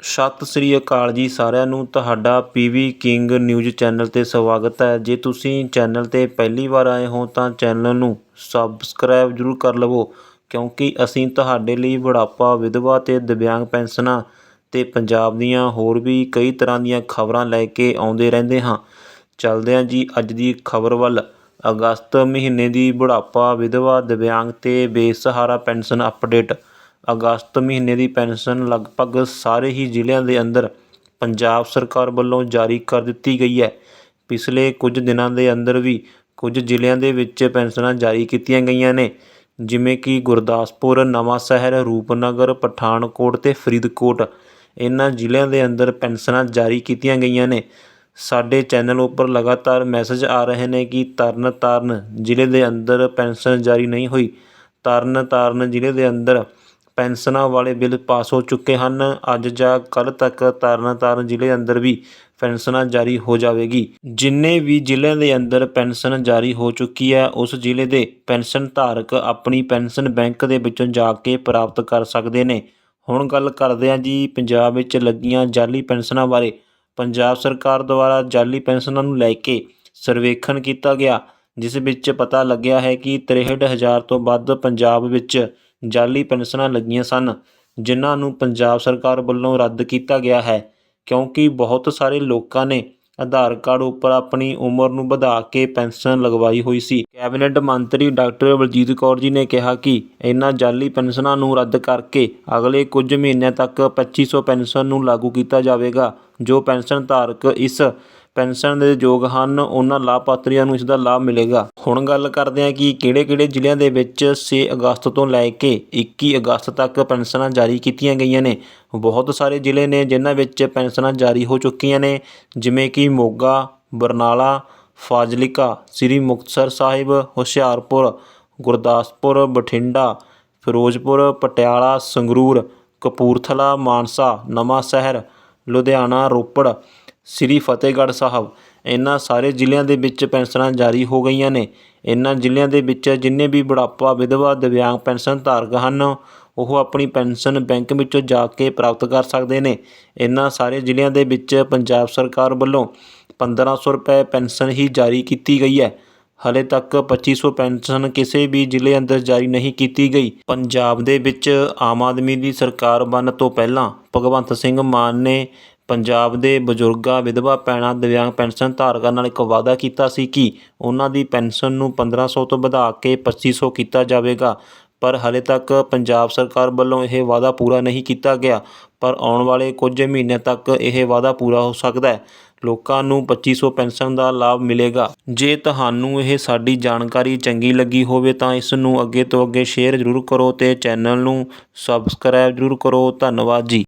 ਸਤਿ ਸ੍ਰੀ ਅਕਾਲ ਜੀ ਸਾਰਿਆਂ ਨੂੰ। ਤੁਹਾਡਾ ਪੀਵੀ ਕਿੰਗ ਨਿਊਜ਼ ਚੈਨਲ 'ਤੇ ਸਵਾਗਤ ਹੈ। ਜੇ ਤੁਸੀਂ ਚੈਨਲ 'ਤੇ ਪਹਿਲੀ ਵਾਰ ਆਏ ਹੋ ਤਾਂ ਚੈਨਲ ਨੂੰ ਸਬਸਕ੍ਰਾਈਬ ਜ਼ਰੂਰ ਕਰ ਲਵੋ, ਕਿਉਂਕਿ ਅਸੀਂ ਤੁਹਾਡੇ ਲਈ ਬੁਢਾਪਾ, ਵਿਧਵਾ ਤੇ ਦਿਵਿਆਂਗ ਪੈਨਸ਼ਨਾਂ ਤੇ ਪੰਜਾਬ ਦੀਆਂ ਹੋਰ ਵੀ ਕਈ ਤਰ੍ਹਾਂ ਦੀਆਂ ਖਬਰਾਂ ਲੈ ਕੇ ਆਉਂਦੇ ਰਹਿੰਦੇ ਹਾਂ। ਚੱਲਦੇ ਹਾਂ ਜੀ ਅੱਜ ਦੀ ਖਬਰ ਵੱਲ। ਅਗਸਤ ਮਹੀਨੇ ਦੀ ਬੁਢਾਪਾ, ਵਿਧਵਾ, ਦਿਵਿਆਂਗ ਤੇ ਬੇਸਹਾਰਾ ਪੈਨਸ਼ਨ ਅਪਡੇਟ। ਅਗਸਤ ਮਹੀਨੇ ਦੀ ਪੈਨਸ਼ਨ ਲਗਭਗ ਸਾਰੇ ਹੀ ਜ਼ਿਲ੍ਹਿਆਂ ਦੇ ਅੰਦਰ ਪੰਜਾਬ ਸਰਕਾਰ ਵੱਲੋਂ ਜਾਰੀ ਕਰ ਦਿੱਤੀ ਗਈ ਹੈ। ਪਿਛਲੇ ਕੁਝ ਦਿਨਾਂ ਦੇ ਅੰਦਰ ਵੀ ਕੁਝ ਜ਼ਿਲ੍ਹਿਆਂ ਦੇ ਵਿੱਚ ਪੈਨਸ਼ਨਾਂ ਜਾਰੀ ਕੀਤੀਆਂ ਗਈਆਂ ਨੇ, ਜਿਵੇਂ ਕਿ ਗੁਰਦਾਸਪੁਰ ਨਵਾਂ ਸ਼ਹਿਰ ਰੂਪਨਗਰ, ਪਠਾਨਕੋਟ ਅਤੇ ਫਰੀਦਕੋਟ। ਇਹਨਾਂ ਜ਼ਿਲ੍ਹਿਆਂ ਦੇ ਅੰਦਰ ਪੈਨਸ਼ਨਾਂ ਜਾਰੀ ਕੀਤੀਆਂ ਗਈਆਂ ਨੇ। ਸਾਡੇ ਚੈਨਲ ਉੱਪਰ ਲਗਾਤਾਰ ਮੈਸੇਜ ਆ ਰਹੇ ਨੇ ਕਿ ਤਰਨ ਤਾਰਨ ਜ਼ਿਲ੍ਹੇ ਦੇ ਅੰਦਰ ਪੈਨਸ਼ਨ ਜਾਰੀ ਨਹੀਂ ਹੋਈ। ਤਰਨ ਤਾਰਨ ਜ਼ਿਲ੍ਹੇ ਦੇ ਅੰਦਰ ਪੈਨਸ਼ਨਾਂ ਵਾਲੇ ਬਿੱਲ ਪਾਸ ਹੋ ਚੁੱਕੇ ਹਨ। ਅੱਜ ਜਾਂ ਕੱਲ੍ਹ ਤੱਕ ਤਰਨ ਤਾਰਨ ਜ਼ਿਲ੍ਹੇ ਅੰਦਰ ਵੀ ਪੈਨਸ਼ਨਾਂ ਜਾਰੀ ਹੋ ਜਾਵੇਗੀ। ਜਿੰਨੇ ਵੀ ਜ਼ਿਲ੍ਹਿਆਂ ਦੇ ਅੰਦਰ ਪੈਨਸ਼ਨ ਜਾਰੀ ਹੋ ਚੁੱਕੀ ਹੈ, ਉਸ ਜ਼ਿਲ੍ਹੇ ਦੇ ਪੈਨਸ਼ਨ ਧਾਰਕ ਆਪਣੀ ਪੈਨਸ਼ਨ ਬੈਂਕ ਦੇ ਵਿੱਚੋਂ ਜਾ ਕੇ ਪ੍ਰਾਪਤ ਕਰ ਸਕਦੇ ਨੇ। ਹੁਣ ਗੱਲ ਕਰਦੇ ਹਾਂ ਜੀ, ਪੰਜਾਬ ਵਿੱਚ ਲੱਗੀਆਂ ਜਾਲੀ ਪੈਨਸ਼ਨਾਂ ਬਾਰੇ। ਪੰਜਾਬ ਸਰਕਾਰ ਦੁਆਰਾ ਜਾਲੀ ਪੈਨਸ਼ਨਾਂ ਨੂੰ ਲੈ ਕੇ ਸਰਵੇਖਣ ਕੀਤਾ ਗਿਆ, ਜਿਸ ਵਿੱਚ ਪਤਾ ਲੱਗਿਆ ਹੈ ਕਿ 63000 ਤੋਂ ਵੱਧ ਪੰਜਾਬ ਵਿੱਚ ਜਾਅਲੀ ਪੈਨਸ਼ਨਾਂ ਲੱਗੀਆਂ ਸਨ, ਜਿਨ੍ਹਾਂ ਨੂੰ ਪੰਜਾਬ ਸਰਕਾਰ ਵੱਲੋਂ ਰੱਦ ਕੀਤਾ ਗਿਆ ਹੈ, ਕਿਉਂਕਿ ਬਹੁਤ ਸਾਰੇ ਲੋਕਾਂ ਨੇ ਆਧਾਰ ਕਾਰਡ ਉੱਪਰ ਆਪਣੀ ਉਮਰ ਨੂੰ ਵਧਾ ਕੇ ਪੈਨਸ਼ਨ ਲਗਵਾਈ ਹੋਈ ਸੀ। ਕੈਬਨਿਟ ਮੰਤਰੀ ਡਾਕਟਰ ਬਲਜੀਤ ਕੌਰ ਜੀ ਨੇ ਕਿਹਾ ਕਿ ਇਹਨਾਂ ਜਾਲੀ ਪੈਨਸ਼ਨਾਂ ਨੂੰ ਰੱਦ ਕਰਕੇ ਅਗਲੇ ਕੁਝ ਮਹੀਨਿਆਂ ਤੱਕ 2500 ਪੈਨਸ਼ਨ ਨੂੰ ਲਾਗੂ ਕੀਤਾ ਜਾਵੇਗਾ, ਜੋ ਪੈਨਸ਼ਨ ਧਾਰਕ ਇਸ ਪੈਨਸ਼ਨ ਦੇ ਯੋਗ ਹਨ, ਉਹਨਾਂ ਲਾਭਪਾਤਰੀਆਂ ਨੂੰ ਇਸ ਦਾ ਲਾਭ ਮਿਲੇਗਾ। ਹੁਣ ਗੱਲ ਕਰਦੇ ਹਾਂ ਕਿ ਕਿਹੜੇ-ਕਿਹੜੇ ਜ਼ਿਲ੍ਹਿਆਂ ਦੇ ਵਿੱਚ 6 ਅਗਸਤ ਤੋਂ ਲੈ ਕੇ 21 ਅਗਸਤ ਤੱਕ ਪੈਨਸ਼ਨਾਂ ਜਾਰੀ ਕੀਤੀਆਂ ਗਈਆਂ ਨੇ। ਬਹੁਤ ਸਾਰੇ ਜ਼ਿਲ੍ਹੇ ਨੇ ਜਿਨ੍ਹਾਂ ਵਿੱਚ ਪੈਨਸ਼ਨਾਂ ਜਾਰੀ ਹੋ ਚੁੱਕੀਆਂ ਨੇ, ਜਿਵੇਂ ਕਿ ਮੋਗਾ, ਬਰਨਾਲਾ, ਫਾਜ਼ਿਲਕਾ, ਸ੍ਰੀ ਮੁਕਤਸਰ ਸਾਹਿਬ, ਹੁਸ਼ਿਆਰਪੁਰ, ਗੁਰਦਾਸਪੁਰ, ਬਠਿੰਡਾ, ਫਿਰੋਜ਼ਪੁਰ, ਪਟਿਆਲਾ, ਸੰਗਰੂਰ, ਕਪੂਰਥਲਾ, ਮਾਨਸਾ ਨਵਾਂ ਸ਼ਹਿਰ ਲੁਧਿਆਣਾ, ਰੋਪੜ ਸ੍ਰੀ ਫਤਿਹਗੜ੍ਹ ਸਾਹਿਬ। ਇਹਨਾਂ ਸਾਰੇ ਜ਼ਿਲ੍ਹਿਆਂ ਦੇ ਵਿੱਚ ਪੈਨਸ਼ਨਾਂ ਜਾਰੀ ਹੋ ਗਈਆਂ ਨੇ। ਇਹਨਾਂ ਜ਼ਿਲ੍ਹਿਆਂ ਦੇ ਵਿੱਚ ਜਿੰਨੇ ਵੀ ਬੁਢਾਪਾ, ਵਿਧਵਾ, ਦਿਵਿਆਂਗ ਪੈਨਸ਼ਨ ਧਾਰਕ ਹਨ, ਉਹ ਆਪਣੀ ਪੈਨਸ਼ਨ ਬੈਂਕ ਵਿੱਚੋਂ ਜਾ ਕੇ ਪ੍ਰਾਪਤ ਕਰ ਸਕਦੇ ਨੇ। ਇਹਨਾਂ ਸਾਰੇ ਜ਼ਿਲ੍ਹਿਆਂ ਦੇ ਵਿੱਚ ਪੰਜਾਬ ਸਰਕਾਰ ਵੱਲੋਂ 1500 ਰੁਪਏ ਪੈਨਸ਼ਨ ਹੀ ਜਾਰੀ ਕੀਤੀ ਗਈ ਹੈ। ਹਲੇ ਤੱਕ 2500 ਪੈਨਸ਼ਨ ਕਿਸੇ ਵੀ ਜ਼ਿਲ੍ਹੇ ਅੰਦਰ ਜਾਰੀ ਨਹੀਂ ਕੀਤੀ ਗਈ। ਪੰਜਾਬ ਦੇ ਵਿੱਚ ਆਮ ਆਦਮੀ ਦੀ ਸਰਕਾਰ ਬਣਨ ਤੋਂ ਪਹਿਲਾਂ ਭਗਵੰਤ ਸਿੰਘ ਮਾਨ ਨੇ ਪੰਜਾਬ ਦੇ ਬਜ਼ੁਰਗਾਂ, ਵਿਧਵਾ ਭੈਣਾਂ, ਦਿਵਿਆਂਗ ਪੈਨਸ਼ਨ ਧਾਰਕਾਂ ਨਾਲ ਇੱਕ ਵਾਅਦਾ ਕੀਤਾ ਸੀ ਕਿ ਉਹਨਾਂ ਦੀ ਪੈਨਸ਼ਨ ਨੂੰ 1500 ਤੋਂ ਵਧਾ ਕੇ 2500 ਕੀਤਾ ਜਾਵੇਗਾ। ਪਰ ਹਲੇ ਤੱਕ ਪੰਜਾਬ ਸਰਕਾਰ ਵੱਲੋਂ ਇਹ ਵਾਅਦਾ ਪੂਰਾ ਨਹੀਂ ਕੀਤਾ ਗਿਆ। ਪਰ ਆਉਣ ਵਾਲੇ ਕੁਝ ਮਹੀਨਿਆਂ ਤੱਕ ਇਹ ਵਾਅਦਾ ਪੂਰਾ ਹੋ ਸਕਦਾ ਹੈ। ਲੋਕਾਂ ਨੂੰ 2500 ਪੈਨਸ਼ਨ ਦਾ ਲਾਭ ਮਿਲੇਗਾ। ਜੇ ਤੁਹਾਨੂੰ ਇਹ ਸਾਡੀ ਜਾਣਕਾਰੀ ਚੰਗੀ ਲੱਗੀ ਹੋਵੇ ਤਾਂ ਇਸ ਨੂੰ ਅੱਗੇ ਤੋਂ ਅੱਗੇ ਸ਼ੇਅਰ ਜ਼ਰੂਰ ਕਰੋ ਤੇ ਚੈਨਲ ਨੂੰ ਸਬਸਕ੍ਰਾਈਬ ਜ਼ਰੂਰ ਕਰੋ। ਧੰਨਵਾਦ ਜੀ।